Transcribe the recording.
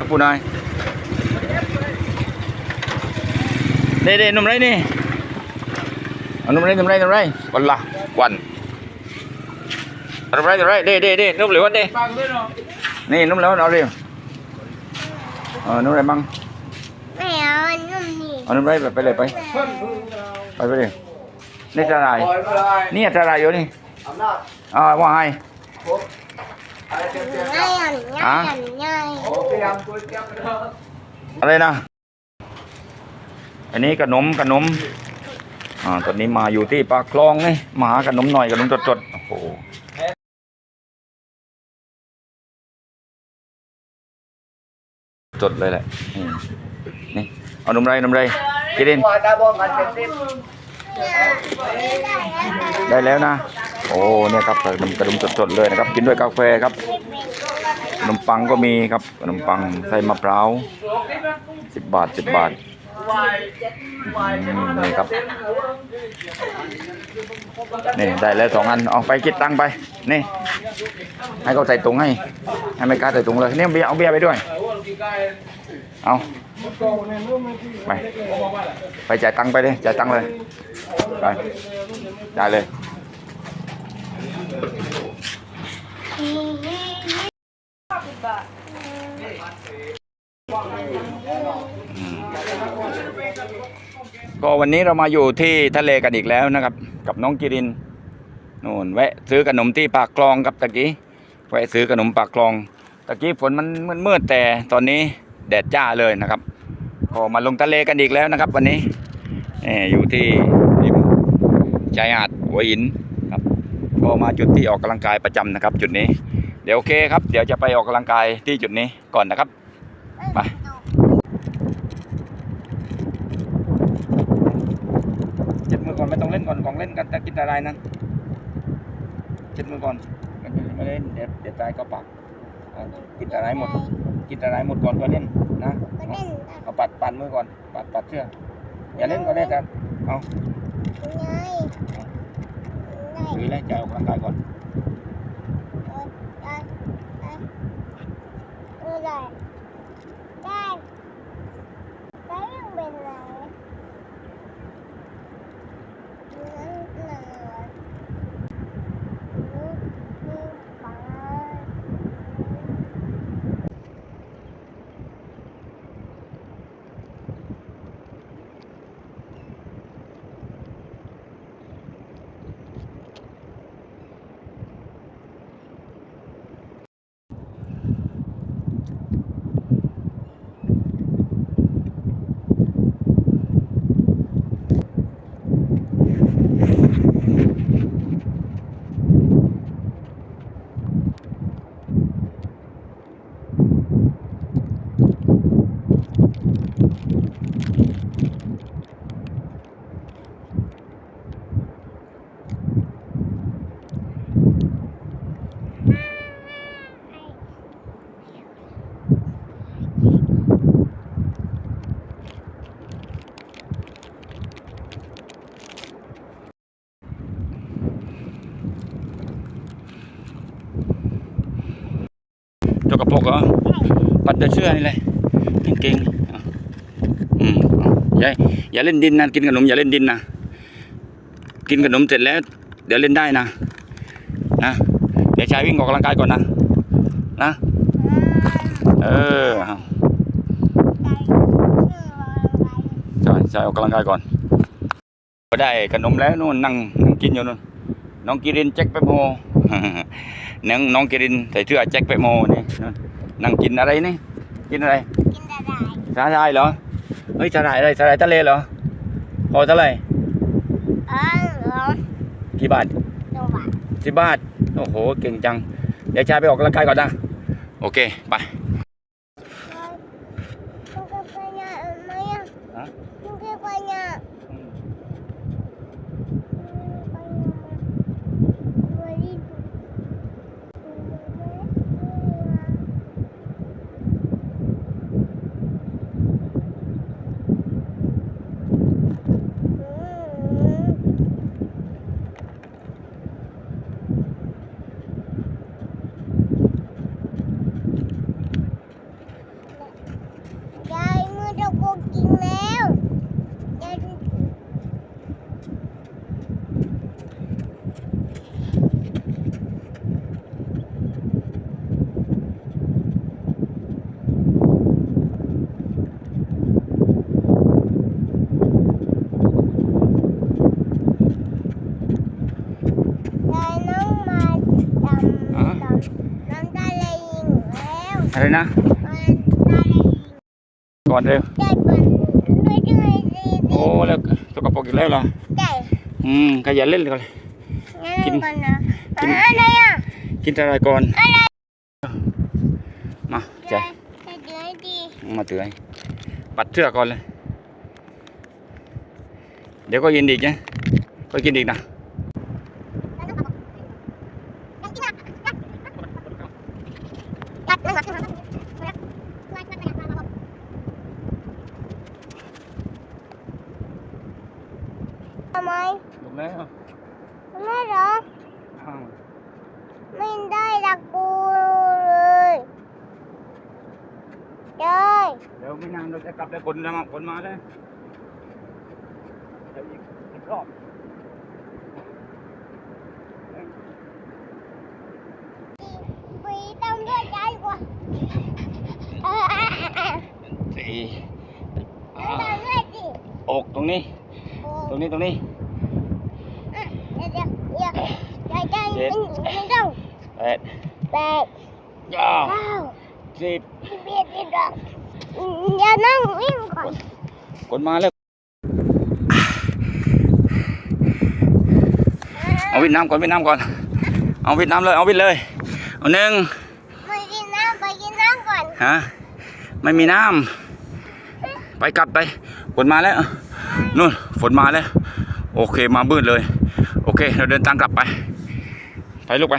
ปูนายเด้เด้นมไรนี่เอานมไรนมไรนมไรวันละวันเอานมไรนมไรเด้เด้เด้นมเหลววันเด้นี่นมเหลวเอาเร็วเออนมไรมั่งไม่เอาอันนุ่มนี่เอานมไรไปไปเลยไปไปไปเลยนี่จะอะไรนี่จะอะไรอยู่นี่อำนาจอ่าว่าให้ครบอะไรเตรียมเตรียมง่ายอั นง่ายอันง่ายโอ้เตรียมตัวเตรียมเถอะอะไรนะ อันนี้ขนมขนม อ่า ตอนนี้มาอยู่ที่ปากคลองนี่มาหาขนมหน่อยขนมจดๆ โอ้โหจดเลยแหละ นี่นี่เอานมไรนมไรกินดินว่าตาบอมันเป็นสิบได้แล้วนะ โอ้ เนี่ยครับขนมขนมสดๆเลยนะครับ กินด้วยกาแฟครับ ขนมปังก็มีครับขนมปังใส่มะพร้าวสิบบาทสิบบาทนี่ครับนี่ได้แล้วสองอันเอาไปคิดตังไปนี่ ให้เขาใส่ถุงให้ ให้ไม่กล้าใส่ถุงเลยเนี่ยเบียเอาเบียไปด้วย เอาไปไปจ่ายตังไปเลยจ่ายตังเลยไปจ่ายเลย ก็วันนี้เรามาอยู่ที่ทะเลกันอีกแล้วนะครับ กับน้องกิรินนู่นแวะซื้อขนมที่ปากคลองครับตะกี้แวะซื้อขนมปากคลองตะกี้ฝนมันมืดๆแต่ตอนนี้แดดจ้าเลยนะครับก็มาลงทะเลกันอีกแล้วนะครับ วันนี้เอ่ออยู่ที่ริมชายหาดหัวหินครับก็มาจุดที่ออกกำลังกายประจำนะครับ จุดนี้ เดี๋ยวโอเคครับ เดี๋ยวจะไปออกกำลังกายที่จุดนี้ก่อนนะครับไป เจ็ดมือก่อนไม่ ต้องเล่นก่อนของเล่นกันแต่กินอะไรนั้นเจ็ดมือก่อนไม่เล่นเดี๋ยวเดี๋ยวตายก็ปากอ่ากินอะไรหมด กินอะไรหมดก่อนก็เล่นนะก็เล่นเอาปัดปัดมือก่อน ปัดปัดเชือกอย่าเล่นก็ได้แต่เอาง่ายถือแล้วจะออกกำลังกายก่อนได้ได้ได้ได้ได้ยังเป็นไรนั่นน่ะนี่นี่ปัง จ กระปรกเหรอปัดแต่เสื้อนี่เลยเก่งๆอะอืมอาย่าอย่าเล่นดินนะกินขนมอย่าเล่นดินนะกินขนมเสร็จแล้ว เดี๋ยวเล่นได้นะนะเดี๋ยวชายวิ่งออกกำลังกายก่อนนะนะเออเอาใช่ใช่ออกกำลังกายก่อนก็ได้ขนมแล้วนู่นนั่งนั่งกินอยู่นู่น น้องกิรินแจ็คแปมโฮน้องน้องกิรินใส่เสื้อแจ็คแปมโฮนี่นู่นนั่งกินอะไรนี่กินอะไรกินอะไรสาหร่ายเหรอเฮ้ยสาหร่ายอะไรสาหร่ายทะเลเหรอพอเท่าไหร่เออเหรอกี่บาทตัวบาทสิบบาทโอ้โหเก่งจังเดี๋ยวชายไปออกกำลังกายก่อนนะโอเคไป มันก็ไปเนี่ยไหมอะ ฮะ มันก็ไปเนี่ยไปเนี่ย จะกูกินแล้วจะ แต่น้องมาดำ อะ ดำน้ำตาเลยยิงแล้ว อะไรนะมันตาเลยยิงก่อนเร็วได้เป็นด้วยด้วยดีโอ้แล้วสกปรกอีกแล้วเหรอได้อืมขยันเล่นเลยงั้นกินก่อนนะกินอะไรอะกินอะไรก่อนอะไรมาใจจะเดือดดีมาเตือนปัดเสื้อก่อนเลย เดี๋ยวก็ยินอีกนะก็กินอีกนะ ทำไมลงแล้วไม่เหรออ้าวไม่ได้รักกูเลยได้เดี๋ยวไม่นานเราจะกลับแล้วคนมาคนมาแล้วเดี๋ยวอีกอีกรอบปีต้องด้วยใจกว่าเออสี่ไม่ต้องด้วยสิอกตรงนี้โอ้ ตรงนี้ตรงนี้เดี๋ยวเดี๋ยวเดี๋ยวใจใจไม่ต้องแปดแปดเก้าสิบสิบเอ็ดสิบสองอย่านั่งวิ่งก่อนคนมาแล้วเอาวิดน้ำก่อนวิดน้ำก่อน เอาวิดน้ำเลยเอาวิดเลย เอาหนึ่งไปกินน้ำไปกินน้ำก่อนฮะไม่มีน้ำไปกลับไปฝนมาแล้ว นู่นฝนมาแล้ว โอเคมาบืดเลย โอเค เราเดินทางกลับไป ไปลูกไป